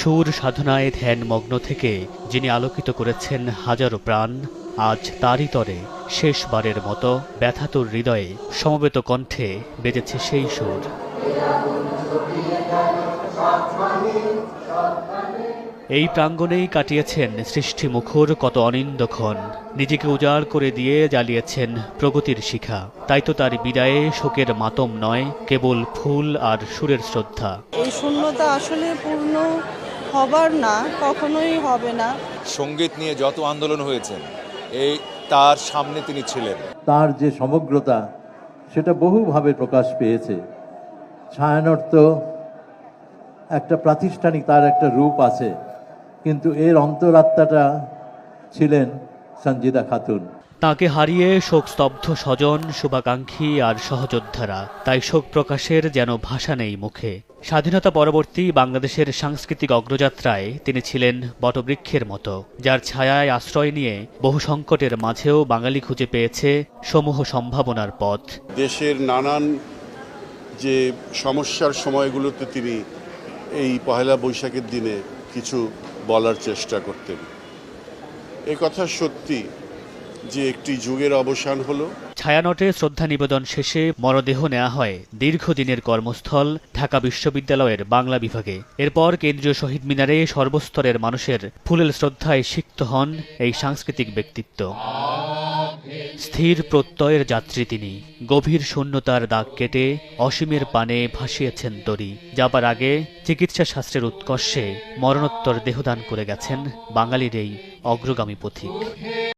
সুর সাধনায় ধ্যান মগ্ন থেকে যিনি আলোকিত করেছেন হাজারো প্রাণ, আজ তারই তরে শেষবারের মতো ব্যথাতুর হৃদয়ে সমবেত কণ্ঠে বেজেছে সেই সুর। এই প্রাঙ্গণেই কাটিয়েছেন সৃষ্টি মুখর কত অনিন্দক্ষণ নিজেকে উজাড় করে দিয়ে জ্বালিয়েছেন প্রগতির শিখা। তাই তো তার বিদায়ে শোকের মাতম নয়, কেবল ফুল আর সুরের শ্রদ্ধা। এই শূন্যতা আসলে পূর্ণ হবার না কখনোই হবে না। সংগীত নিয়ে যত আন্দোলন হয়েছে এই তার সামনে তিনি ছিলেন। তার যে সমগ্রতা সেটা বহুভাবে প্রকাশ পেয়েছে। ছায়ানর্ত একটা প্রাতিষ্ঠানিক তার একটা রূপ আছে। কিন্তু এর অন্তরাত্মাটা ছিলেন সঞ্জিদা খাতুন। তাকে হারিয়ে শোকস্তব্ধ স্বজন শুভাকাঙ্ক্ষী আর সহযোদ্ধারা। তাই শোক প্রকাশের যেন ভাষা নেই মুখে। স্বাধীনতা পরবর্তী বাংলাদেশের সাংস্কৃতিক অগ্রযাত্রায় তিনি ছিলেন বটবৃক্ষের মতো যার ছায়ায় আশ্রয় নিয়ে বহু সংকটের মাঝেও বাঙালি খুঁজে পেয়েছে সমূহ সম্ভাবনার পথ। দেশের নানান যে সমস্যার সময়গুলোতে তিনি এই পহেলা বৈশাখের দিনে কিছু বলার চেষ্টা করতেন। এ কথা সত্যি যে একটি যুগের অবসান হলো। ছায়ানটে শ্রদ্ধা নিবেদন শেষে মরদেহ নেওয়া হয়। দীর্ঘদিনের কর্মস্থল, ঢাকা বিশ্ববিদ্যালয়ের বাংলা বিভাগে। এরপর কেন্দ্রীয় শহীদ মিনারে সর্বস্তরের মানুষের ফুলেল শ্রদ্ধায় সিক্ত হন এই সাংস্কৃতিক ব্যক্তিত্ব। স্থির প্রত্যয়ের যাত্রী তিনি। গভীর শূন্যতার দাগ কেটে অসীমের পানে ভাসিয়েছেন তরি। যাবার আগে চিকিৎসা শাস্ত্রের উৎকর্ষে মরণোত্তর দেহদান করে গেছেন বাঙালির এই অগ্রগামী পথিক।